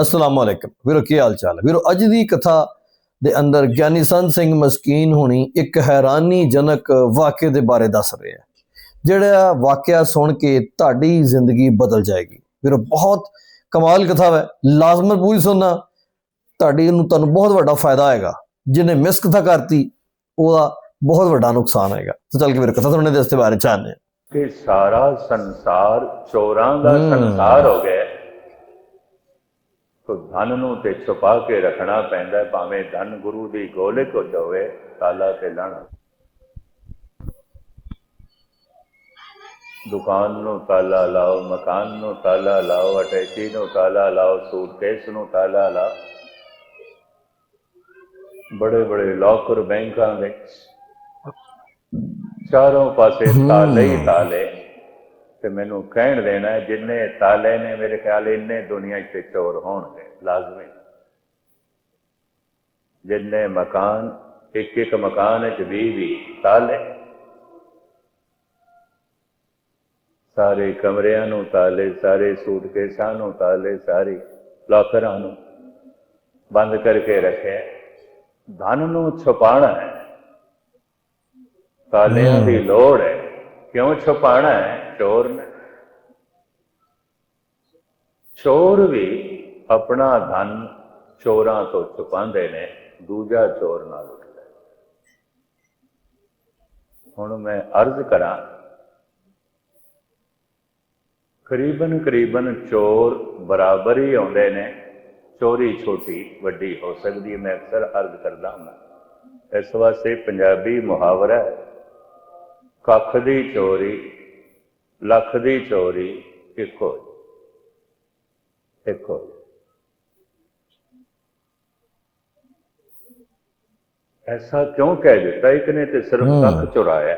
ਅਸਲਾਮ ਅਲੈਕਮ। ਵੀਰੋ ਕੀ ਹਾਲ ਚਾਲ? ਹੈ ਵੀਰੋ ਅੱਜ ਦੀ ਕਥਾ ਦੇ ਅੰਦਰ ਗਿਆਨੀ ਸੰਤ ਸਿੰਘ ਮਸਕੀਨ ਹੋਣੀ ਇੱਕ ਹੈਰਾਨੀਜਨਕ ਵਾਕਿਏ ਦੇ ਬਾਰੇ ਦੱਸ ਰਹੇ ਆ ਜਿਹੜਾ ਵਾਕਿਆ ਸੁਣ ਕੇ ਤੁਹਾਡੀ ਜ਼ਿੰਦਗੀ ਬਦਲ ਜਾਏਗੀ। ਵੀਰੋ ਬਹੁਤ ਕਮਾਲ ਕਥਾ ਹੈ। ਲਾਜ਼ਮਨ ਪੂਰੀ ਸੁਣਨਾ। ਤੁਹਾਡੀ ਨੂੰ ਤੁਹਾਨੂੰ ਬਹੁਤ ਵੱਡਾ ਫਾਇਦਾ ਆਏਗਾ ਜਿਹਨੇ ਮਿਸ ਕਥਾ ਕਰਤੀ ਉਹਦਾ ਬਹੁਤ ਵੱਡਾ ਨੁਕਸਾਨ ਆਏਗਾ ਤਾਂ ਚੱਲ ਕੇ ਵੀਰੋ ਕਥਾ ਸੁਣਨੇ ਦੇ ਇਸ ਬਾਰੇ ਚਾਹਨੇ ਹਾਂ। ਕਿ ਸਾਰਾ ਸੰਸਾਰ ਚੋਰਾਂ ਦਾ। ਸੰਸਾਰ ਹੋ ਗਿਆ। ਤੋ ਧਨ ਨੂੰ ਤੇ ਛੁਪਾ ਕੇ ਰੱਖਣਾ ਪੈਂਦਾ ਭਾਵੇਂ ਧਨ ਗੁਰੂ ਦੀ ਗੋਲਕ ਹੋ ਜਾਵੇ ਤਾਲਾ ਤੇ ਲਾਣਾ। ਦੁਕਾਨ ਨੂੰ ਤਾਲਾ ਲਾਓ ਮਕਾਨ ਨੂੰ ਤਾਲਾ ਲਾਓ ਅਟੈਚੀ ਨੂੰ ਤਾਲਾ ਲਾਓ ਸੂਟਕੇਸ ਨੂੰ ਤਾਲਾ ਲਾਓ। ਬੜੇ ਬੜੇ ਲੋਕਰ ਬੈਂਕਾਂ ਵਿੱਚ ਚਾਰੋਂ ਪਾਸੇ ਤਾਲੇ ਹੀ। ਤਾਲੇ। ਤੇ ਮੈਨੂੰ ਕਹਿਣ ਦੇਣਾ ਜਿੰਨੇ ਤਾਲੇ ਨੇ ਮੇਰੇ ਖਿਆਲ ਇੰਨੇ ਦੁਨੀਆ 'ਚ ਤੇ ਚੋਰ ਹੋਣਗੇ ਲਾਜ਼ਮੀ। ਜਿੰਨੇ ਮਕਾਨ ਇੱਕ ਇੱਕ ਮਕਾਨ ਵਿੱਚ ਵੀਹ ਵੀਹ ਤਾਲੇ। ਸਾਰੇ ਕਮਰਿਆਂ ਨੂੰ ਤਾਲੇ ਸਾਰੇ ਸੂਟਕੇਸਾਂ ਨੂੰ ਤਾਲੇ ਸਾਰੀ ਲਾਕਰਾਂ ਨੂੰ ਬੰਦ ਕਰਕੇ ਰੱਖਿਆ ਧਨ ਨੂੰ ਛੁਪਾਉਣਾ ਹੈ। ਤਾਲਿਆਂ ਦੀ ਲੋੜ ਹੈ। ਕਿਉਂ ਛੁਪਾਣਾ ਹੈ? ਚੋਰ ਨੇ। ਚੋਰ ਵੀ ਆਪਣਾ ਧਨ ਚੋਰਾਂ ਤੋਂ ਛੁਪਾਉਂਦੇ ਨੇ, ਦੂਜਾ ਚੋਰ ਨਾਲ ਲੁੱਟਦਾ ਹੁਣ ਮੈਂ ਅਰਜ਼ ਕਰਾਂ, ਕਰੀਬਨ ਕਰੀਬਨ ਚੋਰ ਬਰਾਬਰ ਹੀ ਆਉਂਦੇ ਨੇ। ਚੋਰੀ ਛੋਟੀ ਵੱਡੀ ਹੋ ਸਕਦੀ ਹੈ, ਮੈਂ ਅਕਸਰ ਅਰਜ਼ ਕਰਦਾ ਹਾਂ। ਇਸ ਵਾਸਤੇ ਪੰਜਾਬੀ ਮੁਹਾਵਰਾ ਹੈ। ਕੱਖ ਦੀ ਚੋਰੀ ਲੱਖ ਦੀ ਚੋਰੀ ਇੱਕੋ ਇੱਕੋ ਐਸਾ ਕਿਉਂ ਕਹਿ ਦਿੱਤਾ ਇੱਕ ਨੇ ਤੇ ਸਿਰਫ। ਕੱਖ ਚੁਰਾਇਆ।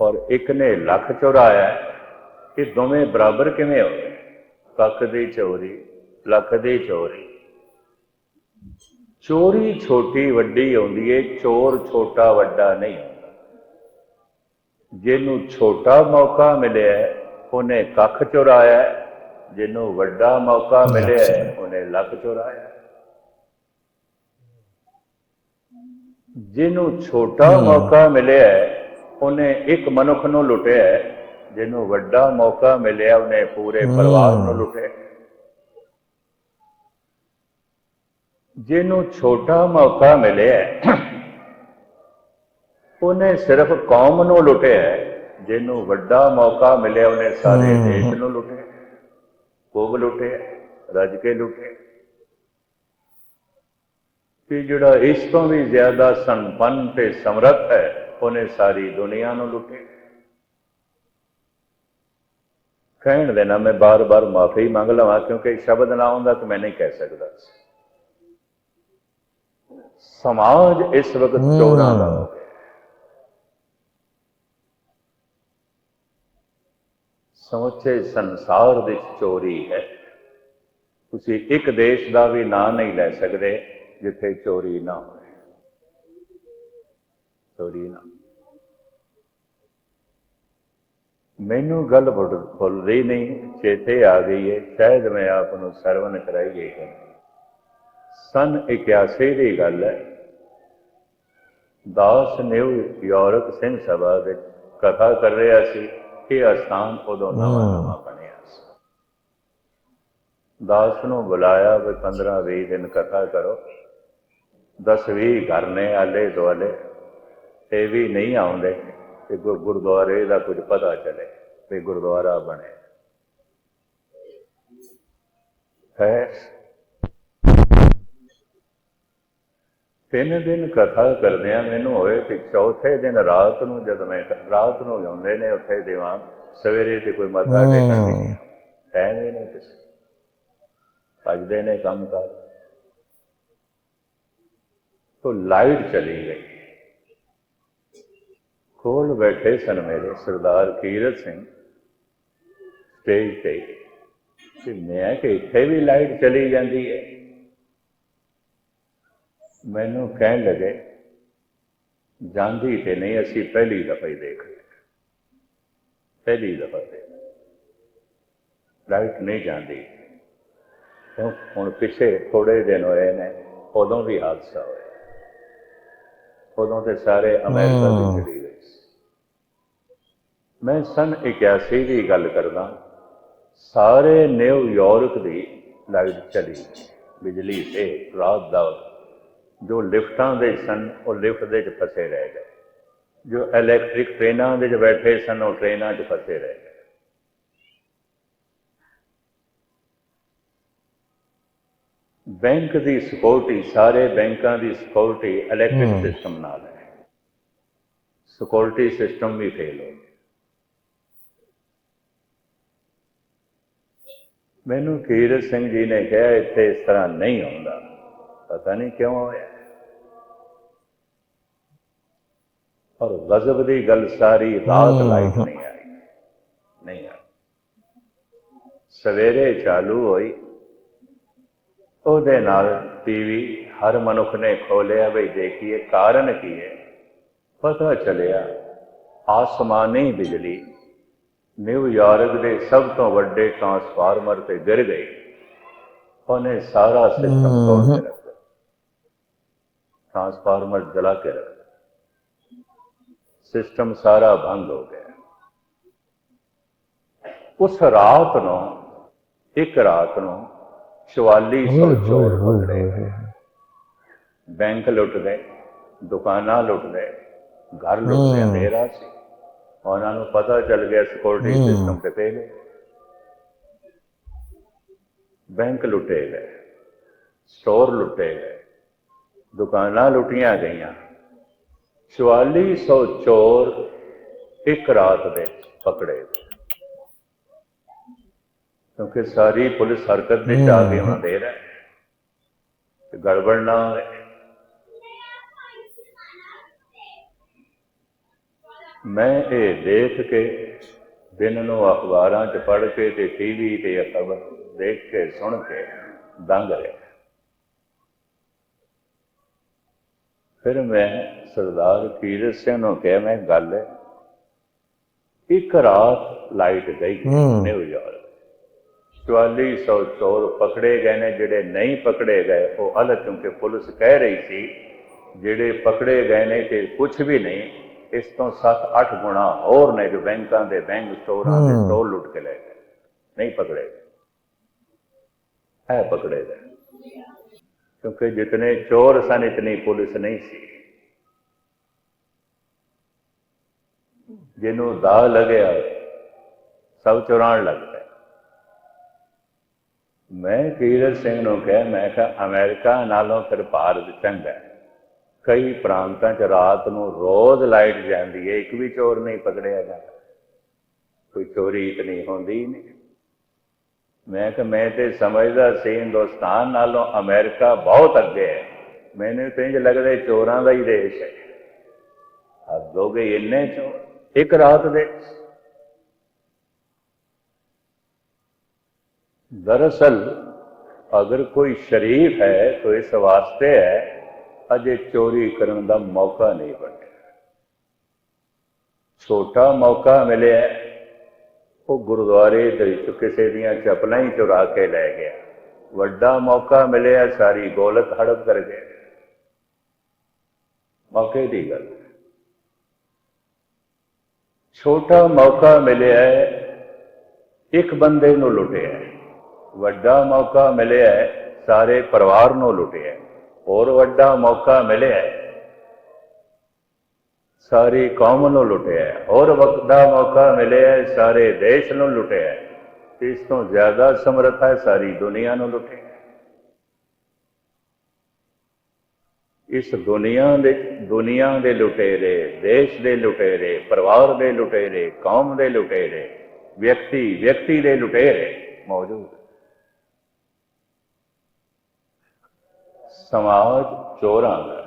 ਔਰ ਇੱਕ ਨੇ ਲੱਖ ਚੁਰਾਇਆ। ਇਹ ਦੋਵੇਂ ਬਰਾਬਰ ਕਿਵੇਂ ਹੋ ਗਏ ਕੱਖ ਦੀ ਚੋਰੀ ਲੱਖ ਦੀ ਚੋਰੀ ਚੋਰੀ ਛੋਟੀ ਵੱਡੀ ਆਉਂਦੀ ਏ ਚੋਰ ਛੋਟਾ ਵੱਡਾ ਨਹੀਂ ਜਿਹਨੂੰ ਛੋਟਾ ਮੌਕਾ ਮਿਲਿਆ ਉਹਨੇ ਕੱਖ ਚੁਰਾਇਆ। ਜਿਹਨੂੰ ਵੱਡਾ ਮੌਕਾ ਮਿਲਿਆ ਉਹਨੇ ਲੱਖ ਚੁਰਾਇਆ। ਜਿਹਨੂੰ ਛੋਟਾ ਮੌਕਾ ਮਿਲਿਆ ਉਹਨੇ ਇੱਕ ਮਨੁੱਖ ਨੂੰ ਲੁੱਟਿਆ। ਜਿਹਨੂੰ ਵੱਡਾ ਮੌਕਾ ਮਿਲਿਆ ਉਹਨੇ ਪੂਰੇ ਪਰਿਵਾਰ ਨੂੰ ਲੁੱਟਿਆ ਜਿਹਨੂੰ ਛੋਟਾ ਮੌਕਾ ਮਿਲਿਆ ਉਹਨੇ ਸਿਰਫ ਕੌਮ ਨੂੰ ਲੁੱਟਿਆ। ਜਿਹਨੂੰ ਵੱਡਾ ਮੌਕਾ ਮਿਲਿਆ ਉਹਨੇ ਸਾਰੇ। ਦੇਸ਼ ਨੂੰ ਲੁੱਟਿਆ ਖੂਬ ਲੁੱਟਿਆ ਰੱਜ ਕੇ ਲੁੱਟਿਆ ਕਿ ਜਿਹੜਾ ਇਸ ਤੋਂ ਵੀ ਜ਼ਿਆਦਾ ਸੰਪੰਨ ਤੇ ਸਮਰੱਥ ਹੈ ਉਹਨੇ ਸਾਰੀ ਦੁਨੀਆ ਨੂੰ ਲੁੱਟਿਆ ਕਹਿਣ ਦੇਣਾ ਮੈਂ ਬਾਰ-ਬਾਰ ਮਾਫੀ ਮੰਗ ਲਵਾਂ ਕਿਉਂਕਿ ਸ਼ਬਦ ਨਾ ਆਉਂਦਾ ਤਾਂ ਮੈਂ ਨਹੀਂ ਕਹਿ ਸਕਦਾ ਸਮਾਜ ਇਸ ਵਕਤ। ਚੋਰਾਂ ਦਾ ਹੋ ਗਿਆ ਸਮੁੱਚੇ ਸੰਸਾਰ ਵਿੱਚ ਚੋਰੀ ਹੈ। ਤੁਸੀਂ ਇੱਕ ਦੇਸ਼ ਦਾ ਵੀ ਨਾਂ ਨਹੀਂ ਲੈ ਸਕਦੇ ਜਿੱਥੇ ਚੋਰੀ ਨਾ ਹੋਵੇ। ਚੋਰੀ ਨਾ। ਮੈਨੂੰ ਗੱਲ ਭੁੱਲ ਰਹੀ ਨਹੀਂ, ਚੇਤੇ ਆ ਗਈ ਹੈ ਸ਼ਾਇਦ ਮੈਂ ਆਪ ਨੂੰ ਸਰਵਨ ਹੈ ਸਨ 81 ਦੀ ਗੱਲ ਹੈ। ਦਾਸ ਨਿਊ ਯਾਰਕ ਸਿੰਘ ਸਭਾ ਵਿੱਚ ਕਥਾ ਕਰ ਰਿਹਾ ਸੀ। ਇਹ ਅਸਥਾਨ ਉਦੋਂ ਨਵਾਂ ਨਵਾਂ ਬਣਿਆ ਸੀ। ਦਾਸ ਨੂੰ ਬੁਲਾਇਆ ਵੀ 15 20 ਦਿਨ ਕਥਾ ਕਰੋ। 10 20 ਕਰਨੇ ਆਲੇ ਦੁਆਲੇ ਇਹ ਵੀ ਨਹੀਂ ਆਉਂਦੇ ਤੇ ਗੁਰਦੁਆਰੇ ਦਾ ਕੁਝ ਪਤਾ ਚੱਲੇ ਵੀ ਗੁਰਦੁਆਰਾ ਬਣੇ ਹੈ ਤਿੰਨ ਦਿਨ ਕਥਾ ਕਰਦਿਆਂ ਮੈਨੂੰ ਹੋਏ ਕਿ ਚੌਥੇ ਦਿਨ ਰਾਤ ਨੂੰ ਜਦ ਮੈਂ ਰਾਤ ਨੂੰ ਜਾਂਦੇ ਨੇ ਉੱਥੇ ਦੀਵਾਨ ਸਵੇਰੇ ਤੇ ਕੋਈ ਟੇਕਣ ਨਹੀਂ ਟਾਈਮ ਹੀ ਨਹੀਂ ਕਿਸੇ ਭਜਦੇ ਨੇ ਕੰਮ ਕਰ। ਤੋ ਲਾਈਟ ਚਲੀ ਗਈ। ਕੋਲ ਬੈਠੇ ਸਨ ਮੇਰੇ ਸਰਦਾਰ ਕੀਰਤ ਸਿੰਘ। ਸਟੇਜ ਤੇ। ਤੇ ਮੈਂ ਕਿ ਇੱਥੇ ਵੀ ਲਾਈਟ ਚਲੀ ਜਾਂਦੀ ਹੈ। ਮੈਨੂੰ ਕਹਿਣ ਲੱਗੇ ਜਾਂਦੀ ਤੇ ਨਹੀਂ ਅਸੀਂ ਪਹਿਲੀ ਦਫਾ ਹੀ ਦੇਖ ਲਈ ਪਹਿਲੀ ਦਫਾ ਤੇ। ਲਾਈਟ ਨਹੀਂ ਜਾਂਦੀ। ਕਿਉਂ? ਹੁਣ ਪਿੱਛੇ ਥੋੜੇ ਦਿਨ ਹੋਏ ਨੇ ਉਦੋਂ ਵੀ ਹਾਦਸਾ ਹੋਇਆ। ਉਦੋਂ ਤੇ ਸਾਰੇ ਅਮਰੀਕਾ। ਦੀ ਸੀ। ਮੈਂ ਸਨ 81 ਦੀ ਗੱਲ ਕਰਦਾ ਸਾਰੇ ਨਿਊਯਾਰਕ ਦੀ ਲਾਈਟ ਚਲੀ ਬਿਜਲੀ ਤੇ ਰਾਤ ਦਾ ਜੋ ਲਿਫਟਾਂ ਦੇ ਸਨ ਉਹ ਲਿਫਟ ਦੇ ਚ ਫਸੇ ਰਹਿ ਗਏ। ਜੋ ਇਲੈਕਟ੍ਰਿਕ ਟ੍ਰੇਨਾਂ ਦੇ ਚ ਬੈਠੇ ਸਨ ਉਹ ਟ੍ਰੇਨਾਂ 'ਚ ਫਸੇ ਰਹਿ ਗਏ। ਬੈਂਕ ਦੀ ਸਿਕਿਉਰਿਟੀ ਸਾਰੇ ਬੈਂਕਾਂ ਦੀ ਸਿਕਿਉਰਿਟੀ ਇਲੈਕਟ੍ਰਿਕ। ਸਿਸਟਮ ਨਾਲ ਹੈ। ਸਿਕਿਉਰਿਟੀ ਸਿਸਟਮ ਵੀ ਫੇਲ ਹੋ ਗਿਆ ਮੈਨੂੰ ਕੀਰਤ ਸਿੰਘ ਜੀ ਨੇ ਕਿਹਾ ਇੱਥੇ ਇਸ ਤਰ੍ਹਾਂ ਨਹੀਂ ਹੁੰਦਾ ਪਤਾ ਨਹੀਂ ਕਿਉਂ ਹੋਇਆ ਔਰ ਗਜ਼ਬ ਦੀ ਗੱਲ ਸਾਰੀ ਰਾਤ। ਲਾਈਟ ਨਹੀਂ ਆਈ। ਨਹੀਂ ਆਈ। ਸਵੇਰੇ ਚਾਲੂ ਹੋਈ। ਉਹਦੇ ਨਾਲ ਟੀਵੀ ਹਰ ਮਨੁੱਖ ਨੇ ਖੋਲਿਆ ਬਈ ਦੇਖੀਏ ਕਾਰਨ ਕੀ ਹੈ। ਪਤਾ ਚੱਲਿਆ ਆਸਮਾਨੀ ਬਿਜਲੀ। ਨਿਊਯਾਰਕ ਦੇ ਸਭ ਤੋਂ ਵੱਡੇ ਟਰਾਂਸਫਾਰਮਰ ਤੇ ਗਿਰ ਗਈ। ਉਹਨੇ ਸਾਰਾ ਸਿਸਟਮ ਤੋੜ ਦਿੱਤਾ ਟਰਾਂਸਫਾਰਮਰ ਜਲਾ ਕੇ ਰੱਖ ਦਿੱਤਾ ਸਿਸਟਮ ਸਾਰਾ ਬੰਦ ਹੋ ਗਿਆ। ਉਸ ਰਾਤ ਨੂੰ ਇੱਕ ਰਾਤ ਨੂੰ 4400 ਚੋਰ ਪਕੜੇ। ਬੈਂਕ ਲੁੱਟ ਗਏ ਦੁਕਾਨਾਂ ਲੁੱਟ ਗਏ ਘਰ ਲੁੱਟ ਗਏ। ਮੇਰਾ ਸੀ। ਉਹਨਾਂ ਨੂੰ ਪਤਾ ਚੱਲ ਗਿਆ ਸਿਕਿਉਰਿਟੀ। ਸਿਸਟਮ ਤੇ ਹੈ ਬੈਂਕ ਲੁੱਟੇ ਗਏ ਸਟੋਰ ਲੁੱਟੇ ਗਏ ਦੁਕਾਨਾਂ ਲੁੱਟੀਆਂ ਗਈਆਂ। 4400 ਚੋਰ ਇੱਕ ਰਾਤ ਦੇ ਪਕੜੇ ਕਿਉਂਕਿ ਸਾਰੀ ਪੁਲਿਸ ਹਰਕਤ ਦੇ ਆ ਕੇ ਉਹਨਾਂ ਦੇ ਹੈ ਕਿ ਗੜਬੜ ਨਾ ਹੋਵੇ ਮੈਂ ਇਹ ਦੇਖ ਕੇ ਦਿਨ ਨੂੰ ਅਖਬਾਰਾਂ 'ਚ ਪੜ੍ਹ ਕੇ ਤੇ ਟੀਵੀ ਤੇ ਇਹ ਖਬਰ ਦੇਖ ਕੇ ਸੁਣ ਕੇ ਦੰਗ ਰਿਹਾ। ਫਿਰ ਮੈਂ ਸਰਦਾਰ ਕੀਰਤ ਸਿੰਘ ਨੂੰ ਕਿਹਾ ਮੈਂ ਗੱਲ ਹੈ ਇੱਕ ਰਾਤ ਲਾਈਟ ਗਈ। ਨਿਊਯਾਰਕ 4400 ਚੋਰ ਪਕੜੇ ਗਏ ਨੇ ਜਿਹੜੇ ਨਹੀਂ ਪਕੜੇ ਗਏ ਉਹ ਅਲੱਗ ਕਿਉਂਕਿ ਪੁਲਿਸ ਕਹਿ ਰਹੀ ਸੀ ਜਿਹੜੇ ਪਕੜੇ ਗਏ ਨੇ ਤੇ ਕੁਝ ਵੀ ਨਹੀਂ ਇਸ ਤੋਂ 7-8 ਗੁਣਾ ਹੋਰ ਨੇ ਜੋ ਬੈਂਕਾਂ ਦੇ ਬੈਂਕ ਸਟੋਰਾਂ ਦੇ। ਸਟੋਰ ਲੁੱਟ ਕੇ ਲੈ ਗਏ ਨਹੀਂ ਪਕੜੇ ਗਏ ਹੈ ਪਕੜੇ ਗਏ ਕਿਉਂਕਿ ਜਿਤਨੇ ਚੋਰ ਸਨ ਇਤਨੀ ਪੁਲਿਸ ਨਹੀਂ ਸੀ ਜਿਹਨੂੰ ਦਾ ਲੱਗਿਆ ਸਭ ਚੁਰਾਣ ਲੱਗਦਾ ਮੈਂ ਕੀਰਤ ਸਿੰਘ ਨੂੰ ਕਿਹਾ, ਮੈਂ ਕਿਹਾ, ਅਮਰੀਕਾ ਨਾਲੋਂ ਫਿਰ ਭਾਰਤ ਚੰਗਾ ਕਈ ਪ੍ਰਾਂਤਾਂ 'ਚ ਰਾਤ ਨੂੰ ਰੋਜ਼ ਲਾਈਟ ਜਾਂਦੀ ਹੈ, ਇੱਕ ਵੀ ਚੋਰ ਨਹੀਂ ਪਕੜਿਆ ਜਾਂਦਾ। ਕੋਈ ਚੋਰੀ ਇਤਨੀ ਹੁੰਦੀ ਨਹੀਂ। ਮੈਂ ਕਿ ਮੈਂ ਤੇ ਸਮਝਦਾ ਸੀ, ਹਿੰਦੁਸਤਾਨ ਨਾਲੋਂ ਅਮਰੀਕਾ ਬਹੁਤ ਅੱਗੇ ਹੈ। ਮੈਨੂੰ ਤੇ ਇੰਜ ਲੱਗਦਾ ਚੋਰਾਂ ਦਾ ਹੀ ਦੇਸ਼ ਹੈ। ਹੱਦ ਹੋ ਇੰਨੇ ਚੋਰ। ਇੱਕ ਰਾਤ ਦੇ। ਦਰਅਸਲ, ਅਗਰ ਕੋਈ ਸ਼ਰੀਫ ਹੈ ਤਾਂ ਇਸ ਵਾਸਤੇ ਹੈ, ਅਜੇ ਚੋਰੀ ਕਰਨ ਦਾ ਮੌਕਾ ਨਹੀਂ ਬਣਿਆ। ਛੋਟਾ ਮੌਕਾ ਮਿਲਿਆ, ਉਹ ਗੁਰਦੁਆਰੇ ਦੇ ਵਿੱਚ ਕਿਸੇ ਦੀਆਂ ਚਪਲਾਂ ਹੀ ਚੁਰਾ ਕੇ ਲੈ ਗਿਆ। ਵੱਡਾ ਮੌਕਾ ਮਿਲਿਆ, ਸਾਰੀ ਗੋਲਕ ਹੜਪ ਕਰ ਗਿਆ ਮੌਕੇ ਦੀ ਗੱਲ। ਛੋਟਾ ਮੌਕਾ ਮਿਲਿਆ ਹੈ, ਇੱਕ ਬੰਦੇ ਨੂੰ ਲੁੱਟਿਆ ਹੈ। ਵੱਡਾ ਮੌਕਾ ਮਿਲਿਆ ਹੈ, ਸਾਰੇ ਪਰਿਵਾਰ ਨੂੰ ਲੁੱਟਿਆ ਹੈ। ਹੋਰ ਵੱਡਾ ਮੌਕਾ ਮਿਲਿਆ ਹੈ, ਸਾਰੀ ਕੌਮ ਨੂੰ ਲੁੱਟਿਆ ਹੈ। ਹੋਰ ਵੱਡਾ ਮੌਕਾ ਮਿਲਿਆ ਹੈ, ਸਾਰੇ ਦੇਸ਼ ਨੂੰ ਲੁੱਟਿਆ ਹੈ। ਇਸ ਤੋਂ ਜ਼ਿਆਦਾ ਸਮਰੱਥਾ ਸਾਰੀ ਦੁਨੀਆ ਨੂੰ ਲੁੱਟਿਆ ਇਸ ਦੁਨੀਆ ਦੇ ਦੁਨੀਆ ਦੇ ਲੁਟੇਰੇ, ਦੇਸ਼ ਦੇ ਲੁਟੇਰੇ, ਪਰਿਵਾਰ ਦੇ ਲੁਟੇਰੇ, ਕੌਮ ਦੇ ਲੁਟੇਰੇ, ਵਿਅਕਤੀ ਵਿਅਕਤੀ ਦੇ ਲੁਟੇਰੇ ਮੌਜੂਦ ਸਮਾਜ ਚੋਰਾਂ ਦਾ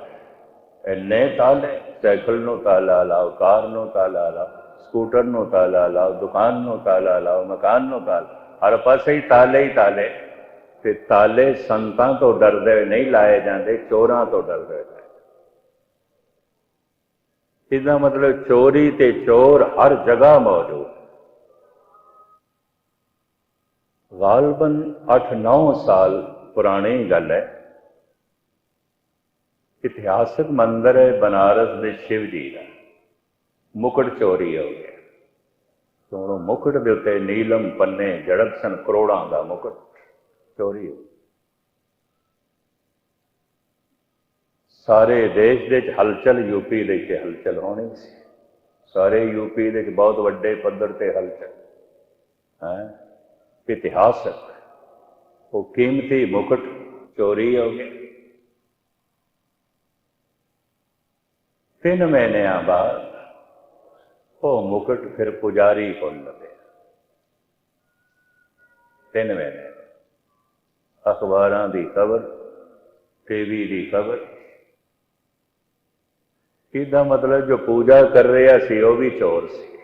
ਇੰਨੇ ਤਾਲੇ, ਸਾਈਕਲ ਨੂੰ ਤਾਲਾ ਲਾਓ, ਕਾਰ ਨੂੰ ਤਾਲਾ ਲਾਓ, ਸਕੂਟਰ ਨੂੰ ਤਾਲਾ ਲਾਓ, ਦੁਕਾਨ ਨੂੰ ਤਾਲਾ ਲਾਓ, ਮਕਾਨ ਨੂੰ ਤਾਲਾ ਹਰ ਪਾਸੇ ਹੀ ਤਾਲੇ ਹੀ ਤਾਲੇ। ਤੇ ਤਾਲੇ ਸੰਤਾਂ ਤੋਂ ਡਰਦੇ ਨਹੀਂ ਲਾਏ ਜਾਂਦੇ, ਚੋਰਾਂ ਤੋਂ ਡਰਦੇ ਲਾਏ ਇਹਦਾ ਮਤਲਬ ਚੋਰੀ ਤੇ ਚੋਰ ਹਰ ਜਗ੍ਹਾ ਮੌਜੂਦ ਗਾਲਬਨ 8-9 ਸਾਲ ਪੁਰਾਣੀ ਗੱਲ ਹੈ। ਇਤਿਹਾਸਕ ਮੰਦਿਰ ਹੈ ਬਨਾਰਸ ਦੇ ਸ਼ਿਵ ਜੀ ਦਾ। ਮੁਕਟ ਚੋਰੀ ਹੋ ਗਿਆ। ਸੋਨੋ ਮੁਕਟ ਦੇ ਉੱਤੇ ਨੀਲਮ ਪੰਨੇ ਜੜਕ ਸਨ ਕਰੋੜਾਂ ਦਾ ਮੁਕਟ। ਚੋਰੀ ਹੋ ਗਿਆ। ਸਾਰੇ ਦੇਸ਼ ਦੇ ਵਿੱਚ ਹਲਚਲ ਯੂਪੀ ਦੇ ਵਿੱਚ ਹਲਚਲ ਹੋਣੀ ਸੀ ਸਾਰੇ ਯੂਪੀ ਦੇ ਵਿੱਚ ਬਹੁਤ ਵੱਡੇ ਪੱਧਰ ਤੇ ਹਲਚਲ ਹੈ ਇਤਿਹਾਸਕ ਉਹ ਕੀਮਤੀ ਮੁਕਟ ਚੋਰੀ ਹੋ ਗਿਆ ਤਿੰਨ ਮਹੀਨਿਆਂ ਬਾਅਦ ਉਹ ਮੁਕਟ ਫਿਰ ਪੁਜਾਰੀ ਕੋਲ ਲੱਭਿਆ ਤਿੰਨ ਮਹੀਨੇ ਅਖਬਾਰਾਂ ਦੀ ਖਬਰ, ਟੀਵੀ ਦੀ ਖਬਰ। ਇਹਦਾ ਮਤਲਬ ਜੋ ਪੂਜਾ ਕਰ ਰਿਹਾ ਸੀ, ਉਹ ਵੀ ਚੋਰ ਸੀ।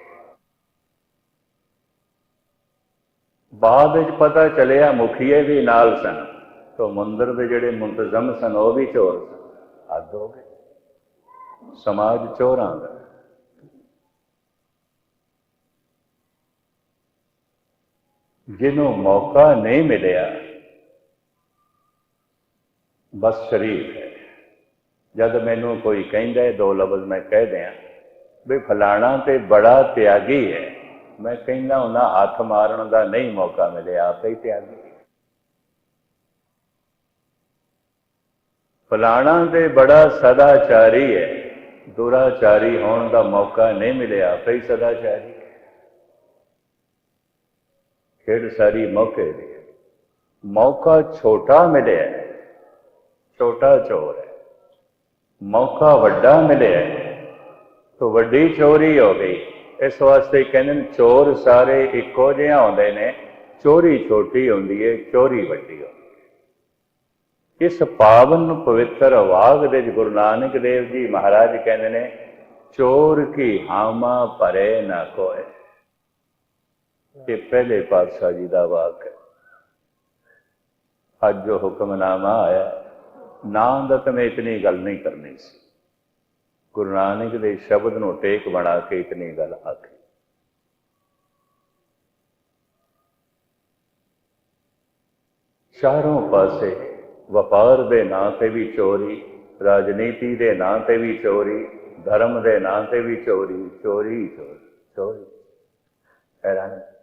ਬਾਅਦ ਵਿੱਚ ਪਤਾ ਚੱਲਿਆ ਮੁਖੀਏ ਵੀ ਨਾਲ ਸਨ, ਤੋਂ ਮੰਦਰ ਦੇ ਜਿਹੜੇ ਮੁੰਤਜ਼ਮ ਸਨ, ਉਹ ਵੀ ਚੋਰ ਸਨ। ਹੱਦ ਹੋ ਗਈ ਸਮਾਜ ਚੋਰਾਂ ਦਾ। ਜਿਹਨੂੰ ਮੌਕਾ ਨਹੀਂ ਮਿਲਿਆ ਬਸ ਸ਼ਰੀਫ ਹੈ। ਜਦ ਮੈਨੂੰ ਕੋਈ ਕਹਿੰਦਾ ਹੈ, ਦੋ ਲਫ਼ਜ਼ ਮੈਂ ਕਹਿ ਦਿਆਂ, ਵੀ ਫਲਾਣਾ ਤੇ ਬੜਾ ਤਿਆਗੀ ਹੈ। ਮੈਂ ਕਹਿੰਦਾ ਉਹਨਾਂ ਹੱਥ ਮਾਰਨ ਦਾ ਨਹੀਂ ਮੌਕਾ ਮਿਲਿਆ, ਆਪੇ ਹੀ ਤਿਆਗੀ। ਫਲਾਣਾ ਤੇ ਬੜਾ ਸਦਾਚਾਰੀ ਹੈ। ਦੁਰਾਚਾਰੀ ਹੋਣ ਦਾ ਮੌਕਾ ਨਹੀਂ ਮਿਲਿਆ, ਆਪੇ ਹੀ ਸਦਾਚਾਰੀ ਹੈ। ਖੇਡ ਸਾਰੀ ਮੌਕੇ ਦੀ ਮੌਕਾ ਛੋਟਾ ਮਿਲਿਆ ਛੋਟਾ ਚੋਰ ਹੈ। ਮੌਕਾ ਵੱਡਾ ਮਿਲਿਆ ਹੈ, ਵੱਡੀ ਚੋਰੀ ਹੋ ਗਈ। ਇਸ ਵਾਸਤੇ ਕਹਿੰਦੇ ਨੇ ਚੋਰ ਸਾਰੇ ਇੱਕੋ ਜਿਹੇ ਆਉਂਦੇ ਨੇ। ਚੋਰੀ ਛੋਟੀ ਹੁੰਦੀ ਹੈ ਚੋਰੀ ਵੱਡੀ ਹੁੰਦੀ ਇਸ ਪਾਵਨ ਪਵਿੱਤਰ ਵਾਗ ਦੇ ਗੁਰੂ ਨਾਨਕ ਦੇਵ ਜੀ ਮਹਾਰਾਜ ਕਹਿੰਦੇ ਨੇ ਚੋਰ ਕੀ ਹਾਮਾ ਭਰੇ ਨਾ ਕੋਏ। ਇਹ ਪਹਿਲੇ ਪਾਤਸ਼ਾਹ ਜੀ ਦਾ ਵਾਕ ਹੈ। ਅੱਜ ਜੋ ਹੁਕਮਨਾਮਾ ਆਇਆ। ਨਾਂ ਦਾ ਤਾਂ ਮੈਂ ਇਤਨੀ ਗੱਲ ਨਹੀਂ ਕਰਨੀ ਸੀ। ਗੁਰੂ ਨਾਨਕ ਦੇ ਸ਼ਬਦ ਨੂੰ ਟੇਕ ਬਣਾ ਕੇ ਇਤਨੀ ਗੱਲ ਆਖੀ। ਚਾਰੋਂ ਪਾਸੇ ਵਪਾਰ ਦੇ ਨਾਂ ਤੇ ਵੀ ਚੋਰੀ, ਰਾਜਨੀਤੀ ਦੇ ਨਾਂ ਤੇ ਵੀ ਚੋਰੀ, ਧਰਮ ਦੇ ਨਾਂ ਤੇ ਵੀ ਚੋਰੀ ਚੋਰੀ ਚੋਰੀ ਚੋਰੀ। ਹੈਰਾਨ।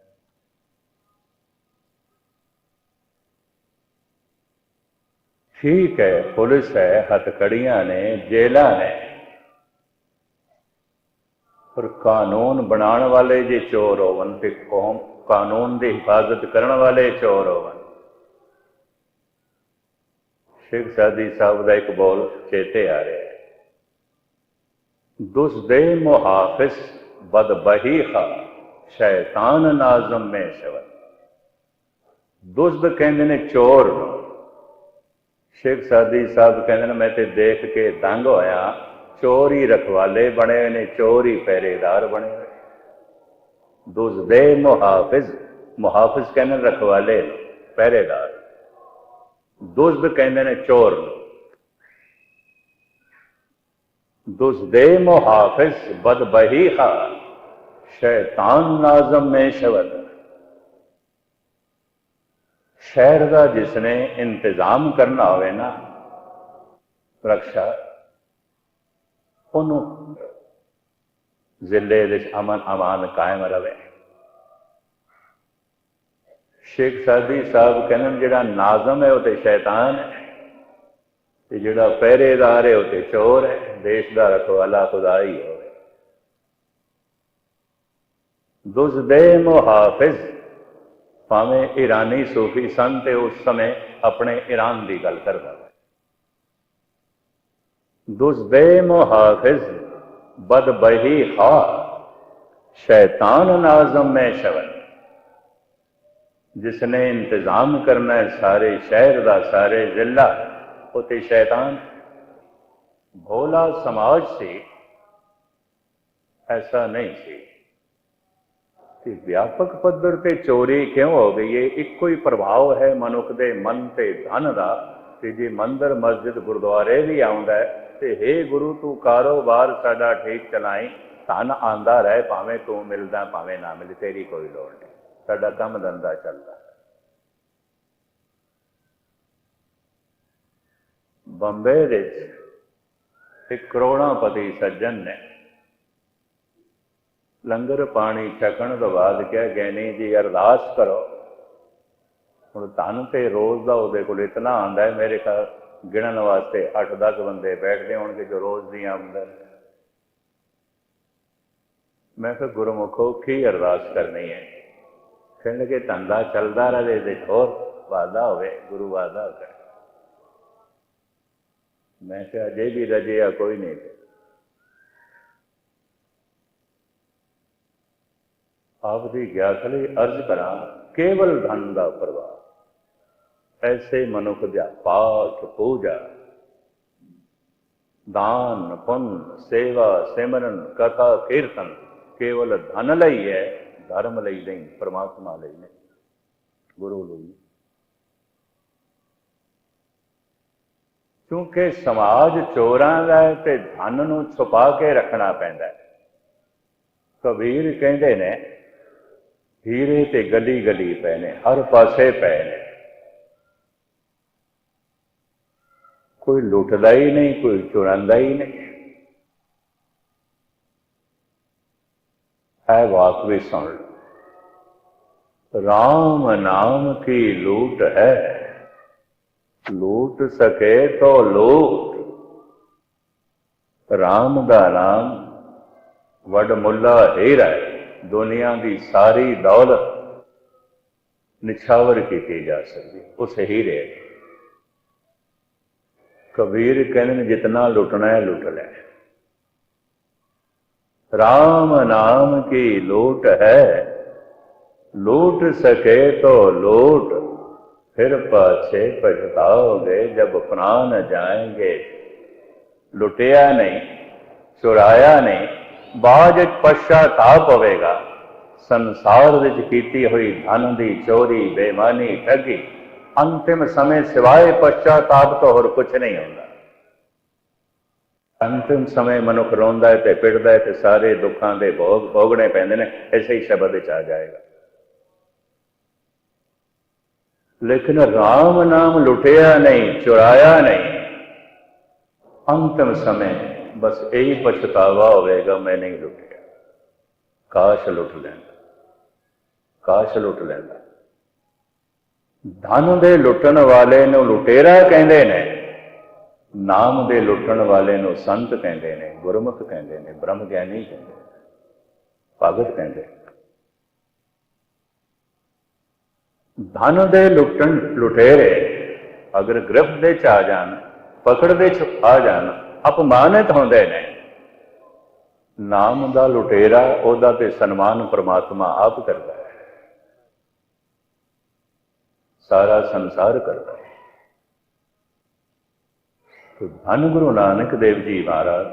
ਠੀਕ ਹੈ, ਪੁਲਿਸ ਹੈ, ਹੱਥਕੜੀਆਂ ਨੇ, ਜੇਲਾਂ ਨੇ। ਪਰ ਕਾਨੂੰਨ ਬਣਾਉਣ ਵਾਲੇ ਜੇ ਚੋਰ ਹੋਵਨ ਤੇ ਕੌਮ, ਕਾਨੂੰਨ ਦੀ ਹਿਫਾਜ਼ਤ ਕਰਨ ਵਾਲੇ ਚੋਰ ਹੋਵਨ ਸ਼ੇਖ ਸਾਦੀ ਸਾਹਿਬ ਦਾ ਇੱਕ ਬੋਲ ਚੇਤੇ ਆ ਰਿਹਾ ਹੈ। ਦੁਸ ਦੇ ਮੁਹਾਫਿਜ਼ ਖਾ, ਸ਼ੈਤਾਨ ਨਾਜ਼ਮ ਮੇ ਸ਼ਵਤ ਦੁਸਦ ਕਹਿੰਦੇ ਨੇ ਚੋਰ ਨੂੰ। ਸ਼ੇਖ ਸਾਦੀ ਸਾਹਿਬ ਕਹਿੰਦੇ ਨੇ ਮੈਂ ਤੇ ਦੇਖ ਕੇ ਦੰਗ ਹੋਇਆ ਚੋਰ ਹੀ ਰਖਵਾਲੇ ਬਣੇ ਹੋਏ ਨੇ ਚੋਰ ਹੀ ਪਹਿਰੇਦਾਰ ਬਣੇ ਹੋਏ ਦੁਜ਼ਦੇ ਮੁਹਾਫਿਜ਼ ਮੁਹਾਫਿਜ਼ ਕਹਿੰਦੇ ਨੇ ਰਖਵਾਲੇ ਨੂੰ, ਪਹਿਰੇਦਾਰ ਦੁਜ਼ਦ ਕਹਿੰਦੇ ਨੇ ਚੋਰ ਨੂੰ ਦੁਜ਼ਦੇ ਮੁਹਾਫਿਜ਼ ਬਦਬਹੀਹਾ ਸ਼ੈਤਾਨ ਨਾਜ਼ਮ ਮੇ ਸ਼ਵਤ ਸ਼ਹਿਰ ਦਾ ਜਿਸਨੇ ਇੰਤਜ਼ਾਮ ਕਰਨਾ ਹੋਵੇ ਨਾ ਰੱਖਿਆ ਉਹਨੂੰ ਜ਼ਿਲ੍ਹੇ ਦੇ ਵਿੱਚ ਅਮਨ ਅਮਾਨ ਕਾਇਮ ਰਵੇ। ਸ਼ੇਖ ਸਾਦੀ ਸਾਹਿਬ ਕਹਿੰਦੇ ਜਿਹੜਾ ਨਾਜ਼ਮ ਹੈ, ਉਹ ਤੇ ਸ਼ੈਤਾਨ ਹੈ, ਤੇ ਜਿਹੜਾ ਪਹਿਰੇਦਾਰ ਹੈ, ਉਹ ਤੇ ਚੋਰ ਹੈ, ਦੇਸ਼ ਦਾ ਰਖਵਾਲਾ ਖੁਦਾ ਹੀ ਹੋਵੇ। ਦੁਜ਼ਦੇ ਮੁਹਾਫਿਜ਼ ਭਾਵੇਂ ਈਰਾਨੀ ਸੂਫੀ ਸਨ ਤੇ ਉਸ ਸਮੇਂ ਆਪਣੇ ਈਰਾਨ ਦੀ ਗੱਲ ਕਰਦਾ ਹੈ ਦੁਜ਼ਦੇ ਮੁਹਾਫਿਜ਼ ਬਦਬਹੀ ਖਾ ਸ਼ੈਤਾਨ ਨਾਜ਼ਮ में शवन ਜਿਸਨੇ ਇੰਤਜ਼ਾਮ ਕਰਨਾ ਹੈ ਸਾਰੇ ਸ਼ਹਿਰ ਦਾ ਸਾਰੇ ਜ਼ਿਲ੍ਹਾ ਉਹ ਤੇ ਸ਼ੈਤਾਨ ਭੋਲਾ ਸਮਾਜ ਸੀ ਐਸਾ ਨਹੀਂ ਸੀ ਤੇ ਵਿਆਪਕ ਪੱਧਰ ਤੇ ਚੋਰੀ ਕਿਉਂ ਹੋ ਗਈ ਇਹ ਇੱਕੋ ਹੀ ਪ੍ਰਭਾਵ ਹੈ ਮਨੁੱਖ ਦੇ ਮਨ ਤੇ ਧਨ ਦਾ। ਤੇ ਜੇ ਮੰਦਰ, ਮਸਜਿਦ, ਗੁਰਦੁਆਰੇ ਵੀ ਆਉਂਦਾ ਹੈ ਤੇ ਹੇ ਗੁਰੂ, ਤੂੰ ਕਾਰੋਬਾਰ ਸਾਡਾ ਠੀਕ ਚਲਾਈ, ਧਨ ਆਂਦਾ ਰਹੇ, ਭਾਵੇਂ ਤੂੰ ਮਿਲਦਾ, ਭਾਵੇਂ ਨਾ ਮਿਲ, ਤੇਰੀ ਕੋਈ ਲੋੜ ਨਹੀਂ। ਸਾਡਾ ਕੰਮ ਧੰਦਾ ਚੱਲਦਾ। ਬੰਬੇ ਦੇ ਇੱਕ ਕਰੋੜਾਂ ਪਤੀ ਸੱਜਣ ਨੇ ਲੰਗਰ ਪਾਣੀ ਛਕਣ ਤੋਂ ਬਾਅਦ ਕਿਹਾ ਗੈਣੀ ਜੀ ਅਰਦਾਸ ਕਰੋ। ਹੁਣ ਧਨ ਤੇ ਰੋਜ਼ ਦਾ ਉਹਦੇ ਕੋਲ ਇਤਨਾ ਆਂਦਾ ਹੈ, ਮੇਰੇ ਘਰ ਗਿਣਨ ਵਾਸਤੇ 8-10 ਬੰਦੇ ਬੈਠਦੇ ਹੋਣਗੇ ਜੋ ਰੋਜ਼ ਦੀ ਆਮਦਨ ਮੈਂ ਕਿਹਾ, ਗੁਰਮੁਖੋ, ਕੀ ਅਰਦਾਸ ਕਰਨੀ ਹੈ? ਕਹਿਣ ਲੱਗੇ ਧੰਦਾ ਚੱਲਦਾ ਰਹੇ ਤੇ ਹੋਰ ਵਾਦਾ ਹੋਵੇ, ਗੁਰੂ ਵਾਦਾ ਕਰੇ। ਮੈਂ ਕਿਹਾ, ਅਜੇ ਵੀ ਰਜਿਆ ਕੋਈ ਨਹੀਂ। ਆਪਦੀ ਦੀ ਲਈ ਅਰਜ਼ ਕਰਾਂ, ਕੇਵਲ ਧਨ ਦਾ ਪ੍ਰਵਾਹ। ਐਸੇ ਮਨੁੱਖ ਦਾ ਪਾਠ ਪੂਜਾ। ਦਾਨ, ਪੁੰਨ, ਸੇਵਾ, ਸਿਮਰਨ, ਕਥਾ, ਕੀਰਤਨ ਕੇਵਲ ਧਨ ਲਈ ਹੈ, ਧਰਮ ਲਈ ਨਹੀਂ, ਪਰਮਾਤਮਾ ਲਈ ਨਹੀਂ। ਗੁਰੂ ਲਈ। ਕਿਉਂਕਿ ਸਮਾਜ ਚੋਰਾਂ ਦਾ ਤੇ ਧਨ ਨੂੰ ਛੁਪਾ ਕੇ ਰੱਖਣਾ ਪੈਂਦਾ ਕਬੀਰ ਕਹਿੰਦੇ ਨੇ ਹੀਰੇ ਤੇ ਗਲੀ ਗਲੀ ਪਏ ਨੇ ਹਰ ਪਾਸੇ ਪਏ ਨੇ ਕੋਈ ਲੁੱਟਦਾ ਹੀ ਨਹੀਂ, ਕੋਈ ਚੁਰਾਂਦਾ ਹੀ ਨਹੀਂ। ਹੈ ਵਾਕ ਵੀ ਸੁਣ ਲਓ। ਰਾਮ ਨਾਮ ਕੀ ਲੂਟ ਹੈ? ਲੂਟ ਸਕੇ ਤੋ ਲੂਟ। ਰਾਮ ਦਾ ਨਾਮ ਵਡ ਮੁੱਲਾ ਹੀਰਾ ਹੈ। ਦੁਨੀਆ ਦੀ ਸਾਰੀ ਦੌਲਤ ਨਿਛਾਵਰ ਕੀਤੀ ਜਾ ਸਕਦੀ। ਉਹ ਸਹੀ ਰਹੇ। ਕਬੀਰ ਕਹਿੰਦੇ ਨੇ, ਜਿਤਨਾ ਲੁੱਟਣਾ ਹੈ, ਲੁੱਟ ਲੈ। ਰਾਮ ਨਾਮ ਕੀ ਲੋਟ ਹੈ? ਲੋਟ ਸਕੇ ਤੋ ਲੋਟ, ਫਿਰ ਪਾਛੇ ਪਛਤਾਓਗੇ ਜਬ ਪ੍ਰਾਨ ਜਾਏਗੇ। ਲੁਟਿਆ ਨਹੀਂ, ਚੁਰਾਇਆ ਨਹੀਂ ਬਾਅਦ ਵਿੱਚ ਪਛਤਾਪ ਹੋਵੇਗਾ ਸੰਸਾਰ ਵਿੱਚ ਕੀਤੀ ਹੋਈ ਧਨ ਦੀ ਚੋਰੀ ਬੇਮਾਨੀ ਠੱਗੀ, ਅੰਤਿਮ ਸਮੇਂ ਸਿਵਾਏ ਪਛਤਾਪ ਤੋਂ ਹੋਰ ਕੁਝ ਨਹੀਂ ਹੁੰਦਾ। ਅੰਤਿਮ ਸਮੇਂ ਮਨੁੱਖ ਰੋਂਦਾ ਹੈ ਤੇ ਪਿੜਦਾ ਹੈ ਤੇ ਸਾਰੇ ਦੁੱਖਾਂ ਦੇ ਭੋਗ ਭੋਗਣੇ ਪੈਂਦੇ ਨੇ ਐਸੇ ਹੀ ਸ਼ਬਦ ਵਿੱਚ ਆ ਜਾਏਗਾ। ਲੇਕਿਨ ਰਾਮ ਨਾਮ ਲੁੱਟਿਆ ਨਹੀਂ, ਚੁਰਾਇਆ ਨਹੀਂ। ਅੰਤਿਮ ਸਮੇਂ ਬਸ ਇਹੀ ਪਛਤਾਵਾ ਹੋਵੇਗਾ, ਮੈਂ ਨਹੀਂ ਲੁੱਟਿਆ ਕਾਸ਼ ਲੁੱਟ ਲੈਂਦਾ। ਕਾਸ਼ ਲੁੱਟ ਲੈਂਦਾ। ਧਨ ਦੇ ਲੁੱਟਣ ਵਾਲੇ ਨੂੰ ਲੁਟੇਰਾ ਕਹਿੰਦੇ ਨੇ, ਨਾਮ ਦੇ ਲੁੱਟਣ ਵਾਲੇ ਨੂੰ ਸੰਤ ਕਹਿੰਦੇ ਨੇ, ਗੁਰਮੁਖ ਕਹਿੰਦੇ ਨੇ ਬ੍ਰਹਮ ਗਿਆਨੀ ਕਹਿੰਦੇ ਨੇ, ਭਗਤ ਕਹਿੰਦੇ ਧਨ ਦੇ ਲੁੱਟਣ ਲੁਟੇਰੇ ਅਗਰ ਗ੍ਰਿਫਤ ਦੇ ਚ ਆ ਜਾਣ, ਪਕੜ ਦੇ ਚ ਆ ਜਾਣ ਅਪਮਾਨਿਤ ਹੁੰਦੇ ਨੇ। ਨਾਮ ਦਾ ਲੁਟੇਰਾ ਉਹਦਾ ਤੇ ਸਨਮਾਨ ਪ੍ਰਮਾਤਮਾ ਆਪ ਕਰਦਾ ਹੈ। ਸਾਰਾ ਸੰਸਾਰ ਕਰਦਾ ਹੈ। ਤੋ ਧੰਨ ਗੁਰੂ ਨਾਨਕ ਦੇਵ ਜੀ ਮਹਾਰਾਜ,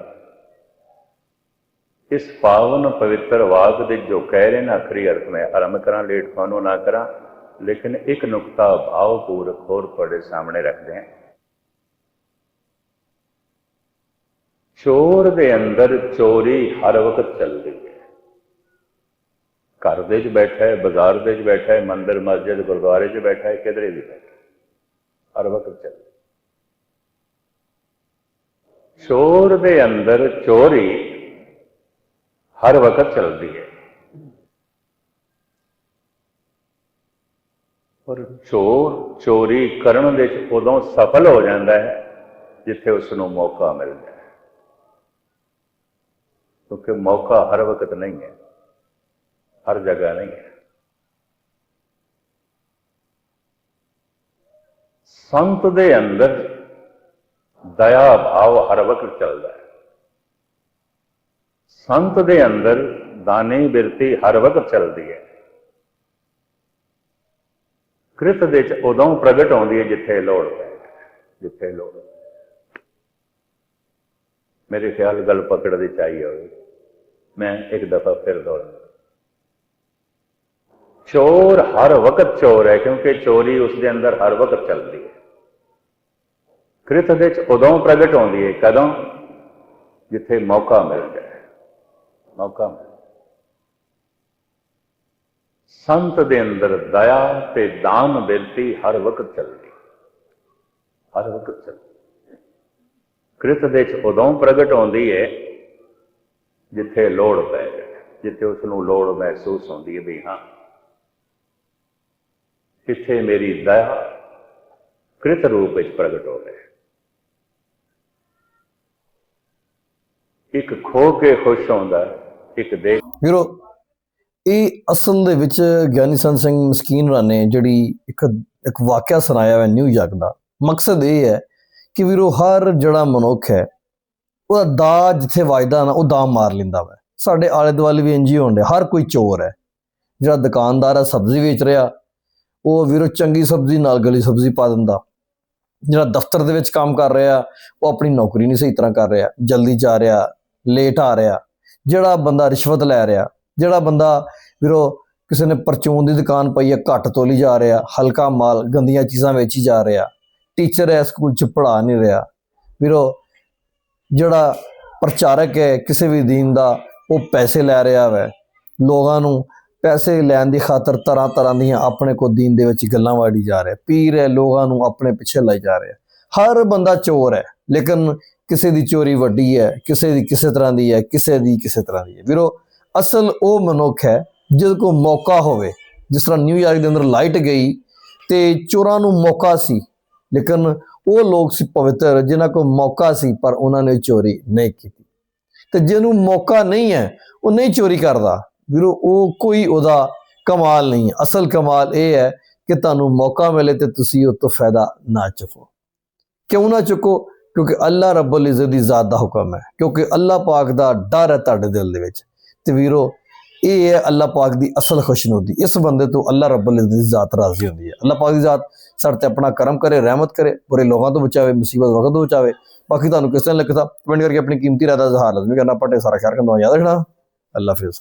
ਇਸ ਪਾਵਨ ਪਵਿੱਤਰ ਵਾਕ ਦੇ ਜੋ ਕਹਿ ਰਹੇ ਨੇ ਅਖਰੀ ਅਰਥ ਮੈਂ ਆਰੰਭ ਕਰਾਂ, ਲੇਟ ਤੁਹਾਨੂੰ ਨਾ ਕਰਾਂ, ਲੇਕਿਨ ਇੱਕ ਨੁਕਤਾ ਭਾਵਪੂਰਕ ਹੋਰ ਤੁਹਾਡੇ ਸਾਹਮਣੇ ਰੱਖਦੇ ਹਾਂ। ਚੋਰ ਦੇ ਅੰਦਰ ਚੋਰੀ ਹਰ ਵਕਤ ਚੱਲਦੀ ਹੈ। ਘਰ ਦੇ ਚ ਬੈਠਾ ਹੈ, ਬਾਜ਼ਾਰ ਦੇ ਵਿੱਚ ਬੈਠਾ ਹੈ, ਮੰਦਿਰ, ਮਸਜਿਦ, ਗੁਰਦੁਆਰੇ 'ਚ ਬੈਠਾ ਹੈ, ਕਿਧਰੇ ਵੀ ਬੈਠਾ ਹਰ ਵਕਤ ਚੱਲ ਸ਼ੋਰ ਦੇ ਅੰਦਰ ਚੋਰੀ ਹਰ ਵਕਤ ਚੱਲਦੀ ਹੈ। ਪਰ ਚੋਰ ਚੋਰੀ ਕਰਨ ਦੇ ਵਿੱਚ ਉਦੋਂ ਸਫਲ ਹੋ ਜਾਂਦਾ ਹੈ ਜਿੱਥੇ ਉਸ ਨੂੰ ਮੌਕਾ ਮਿਲਦਾ ਹੈ ਕਿਉਂਕਿ ਮੌਕਾ ਹਰ ਵਕਤ ਨਹੀਂ ਹੈ, ਹਰ ਜਗ੍ਹਾ ਨਹੀਂ ਹੈ। ਸੰਤ ਦੇ ਅੰਦਰ ਦਇਆ ਭਾਵ ਹਰ ਵਕਤ ਚੱਲਦਾ ਹੈ। ਸੰਤ ਦੇ ਅੰਦਰ ਦਾਨੀ ਬਿਰਤੀ ਹਰ ਵਕਤ ਚੱਲਦੀ ਹੈ। ਕ੍ਰਿਤ ਦੇ ਚ ਉਦੋਂ ਪ੍ਰਗਟ ਆਉਂਦੀ ਹੈ ਜਿੱਥੇ ਲੋੜ ਪੈ ਜਿੱਥੇ ਲੋੜ। ਮੇਰੇ ਖਿਆਲ ਗੱਲ ਪਕੜ ਦੀ ਚਾਹੀ ਹੋਵੇ। ਮੈਂ ਇੱਕ ਦਫਾ ਫਿਰ ਦੁਹਰਾ ਚੋਰ ਹਰ ਵਕਤ ਚੋਰ ਹੈ, ਕਿਉਂਕਿ ਚੋਰੀ ਉਸਦੇ ਅੰਦਰ ਹਰ ਵਕਤ ਚੱਲਦੀ ਹੈ। ਕ੍ਰਿਤ ਦੇ ਉਦੋਂ ਪ੍ਰਗਟ ਹੁੰਦੀ ਹੈ, ਕਦੋਂ? ਜਿੱਥੇ ਮੌਕਾ ਮਿਲ ਜਾਏ। ਮੌਕਾ ਮਿਲ ਸੰਤ ਦੇ ਅੰਦਰ ਦਇਆ ਤੇ ਦਾਨ ਬੇਨਤੀ ਹਰ ਵਕਤ ਚੱਲਦੀ। ਹਰ ਵਕਤ ਚੱਲਦੀ। ਕ੍ਰਿਤ ਦੇ ਚ ਉਦੋਂ ਪ੍ਰਗਟ ਹੁੰਦੀ ਹੈ ਜਿੱਥੇ ਲੋੜ ਪੈ ਜਾਏ, ਜਿੱਥੇ ਉਸ ਨੂੰ ਲੋੜ ਮਹਿਸੂਸ ਹੁੰਦੀ ਹੈ ਵੀ ਹਾਂ, ਕਿੱਥੇ ਮੇਰੀ ਦਇਆ ਕ੍ਰਿਤ ਰੂਪ ਵਿੱਚ ਪ੍ਰਗਟ ਹੋਵੇ ਇੱਕ ਖੋ ਕੇ ਖੁਸ਼ ਹੁੰਦਾ, ਇੱਕ ਦੇ ਵੀਰੋ, ਇਹ ਅਸਲ ਦੇ ਵਿੱਚ ਗਿਆਨੀ ਸੰਤ ਸਿੰਘ ਮਸਕੀਨ ਹੋਰਾਂ ਨੇ ਜਿਹੜੀ ਇੱਕ ਇੱਕ ਵਾਕਿਆ ਸੁਣਾਇਆ ਹੈ ਨਿਊਯਾਰਕ ਦਾ, ਮਕਸਦ ਇਹ ਹੈ ਕਿ ਵੀਰੋ, ਹਰ ਜਿਹੜਾ ਮਨੁੱਖ ਹੈ ਉਹਦਾ ਦਾ ਜਿੱਥੇ ਵੱਜਦਾ ਨਾ, ਉਹ ਦਾ ਮਾਰ ਲੈਂਦਾ ਵਾ। ਸਾਡੇ ਆਲੇ ਦੁਆਲੇ ਵੀ ਇੰਜੀ ਹੁੰਦੇ ਹਰ ਕੋਈ ਚੋਰ ਹੈ। ਜਿਹੜਾ ਦੁਕਾਨਦਾਰ ਆ, ਸਬਜ਼ੀ ਵੇਚ ਰਿਹਾ, ਉਹ ਵੀਰੋ ਚੰਗੀ ਸਬਜ਼ੀ ਨਾਲ ਗਲੀ ਸਬਜ਼ੀ ਪਾ ਦਿੰਦਾ। ਜਿਹੜਾ ਦਫ਼ਤਰ ਦੇ ਵਿੱਚ ਕੰਮ ਕਰ ਰਿਹਾ, ਉਹ ਆਪਣੀ ਨੌਕਰੀ ਨਹੀਂ ਸਹੀ ਤਰ੍ਹਾਂ ਕਰ ਰਿਹਾ, ਜਲਦੀ ਜਾ ਰਿਹਾ ਲੇਟ ਆ ਰਿਹਾ। ਜਿਹੜਾ ਬੰਦਾ ਰਿਸ਼ਵਤ ਲੈ ਰਿਹਾ, ਜਿਹੜਾ ਬੰਦਾ ਵੀਰੋ ਕਿਸੇ ਨੇ ਪਰਚੂਨ ਦੀ ਦੁਕਾਨ ਪਈ ਹੈ ਘੱਟ ਤੋਲੀ ਜਾ ਰਿਹਾ, ਹਲਕਾ ਮਾਲ, ਗੰਦੀਆਂ ਚੀਜ਼ਾਂ ਵੇਚੀ ਜਾ ਰਿਹਾ। ਟੀਚਰ ਹੈ ਸਕੂਲ ਚ ਪੜ੍ਹਾ ਨਹੀਂ ਰਿਹਾ। ਵੀਰੋ ਜਿਹੜਾ ਪ੍ਰਚਾਰਕ ਹੈ, ਕਿਸੇ ਵੀ ਦੀਨ ਦਾ, ਉਹ ਪੈਸੇ ਲੈ ਰਿਹਾ ਵੈ। ਲੋਕਾਂ ਨੂੰ ਪੈਸੇ ਲੈਣ ਦੀ ਖਾਤਰ ਤਰ੍ਹਾਂ ਤਰ੍ਹਾਂ ਦੀਆਂ ਆਪਣੇ ਕੋ ਦੀਨ ਦੇ ਵਿੱਚ ਗੱਲਾਂ ਵਾੜੀ ਜਾ ਰਿਹਾ। ਪੀਰ ਹੈ, ਲੋਕਾਂ ਨੂੰ ਆਪਣੇ ਪਿੱਛੇ ਲਾਈ ਜਾ ਰਿਹਾ। ਹਰ ਬੰਦਾ ਚੋਰ ਹੈ, ਲੇਕਿਨ ਕਿਸੇ ਦੀ ਚੋਰੀ ਵੱਡੀ ਹੈ, ਕਿਸੇ ਦੀ ਕਿਸੇ ਤਰ੍ਹਾਂ ਦੀ ਹੈ, ਕਿਸੇ ਦੀ ਕਿਸੇ ਤਰ੍ਹਾਂ ਦੀ ਹੈ। ਵੀਰੋ, ਅਸਲ ਉਹ ਮਨੁੱਖ ਹੈ, ਜਿਹਦੇ ਕੋ ਮੌਕਾ ਹੋਵੇ। ਜਿਸ ਤਰ੍ਹਾਂ ਨਿਊਯਾਰਕ ਦੇ ਅੰਦਰ ਲਾਈਟ ਗਈ ਤੇ ਚੋਰਾਂ ਨੂੰ ਮੌਕਾ ਸੀ, ਲੇਕਿਨ ਉਹ ਲੋਕ ਸੀ ਪਵਿੱਤਰ, ਜਿਨ੍ਹਾਂ ਕੋਲ ਮੌਕਾ ਸੀ, ਪਰ ਉਹਨਾਂ ਨੇ ਚੋਰੀ ਨਹੀਂ ਕੀਤੀ। ਤੇ ਜਿਹਨੂੰ ਮੌਕਾ ਨਹੀਂ ਹੈ, ਉਹ ਨਹੀਂ ਚੋਰੀ ਕਰਦਾ। ਵੀਰੋ, ਉਹ ਕੋਈ ਉਹਦਾ ਕਮਾਲ ਨਹੀਂ ਹੈ। ਅਸਲ ਕਮਾਲ ਇਹ ਹੈ ਕਿ ਤੁਹਾਨੂੰ ਮੌਕਾ ਮਿਲੇ ਤੇ ਤੁਸੀਂ ਉਹ ਤੋਂ ਫਾਇਦਾ ਨਾ ਚੁੱਕੋ। ਕਿਉਂ ਨਾ ਚੁੱਕੋ? ਕਿਉਂਕਿ ਅੱਲਾ ਰੱਬੁਲ ਇਜ਼ਤ ਦੀ ਜ਼ਾਤ ਦਾ ਹੁਕਮ ਹੈ। ਕਿਉਂਕਿ ਅੱਲਾ ਪਾਕ ਦਾ ਡਰ ਹੈ ਤੁਹਾਡੇ ਦਿਲ ਦੇ ਵਿੱਚ। ਤੇ ਵੀਰੋ, ਇਹ ਹੈ ਅੱਲਾ ਪਾਕ ਦੀ ਅਸਲ ਖੁਸ਼ਨੁਦੀ। ਇਸ ਬੰਦੇ ਤੋਂ ਅੱਲਾ ਰੱਬੁਲ ਇਜ਼ਤ ਦੀ ਜ਼ਾਤ ਰਾਜ਼ੀ ਹੁੰਦੀ ਹੈ। ਅੱਲਾ ਪਾਕ ਦੀ ਜ਼ਾਤ ਸਾਡੇ ਤੇ ਆਪਣਾ ਕਰਮ ਕਰੇ, ਰਹਿਮਤ ਕਰੇ, ਬੁਰੇ ਲੋਕਾਂ ਤੋਂ ਬਚਾਵੇ, ਮੁਸੀਬਤ ਵਕਤ ਤੋਂ ਬਚਾਵੇ। ਬਾਕੀ ਤੁਹਾਨੂੰ ਕਿਸ ਤਰ੍ਹਾਂ ਲੱਗਦਾ ਕਮੈਂਟ ਕਰਕੇ ਆਪਣੀ ਕੀਮਤੀ ਰਾਏ ਦਾ ਇਜ਼ਹਾਰ ਲਾਜ਼ਮੀ ਕਰਨਾ ਪਟੇ ਸਾਰਾ ਖਿਆਲ ਕਰਨਾ ਯਾਦ ਰੱਖਣਾ। ਅੱਲਾ ਹਾਫਿਜ਼।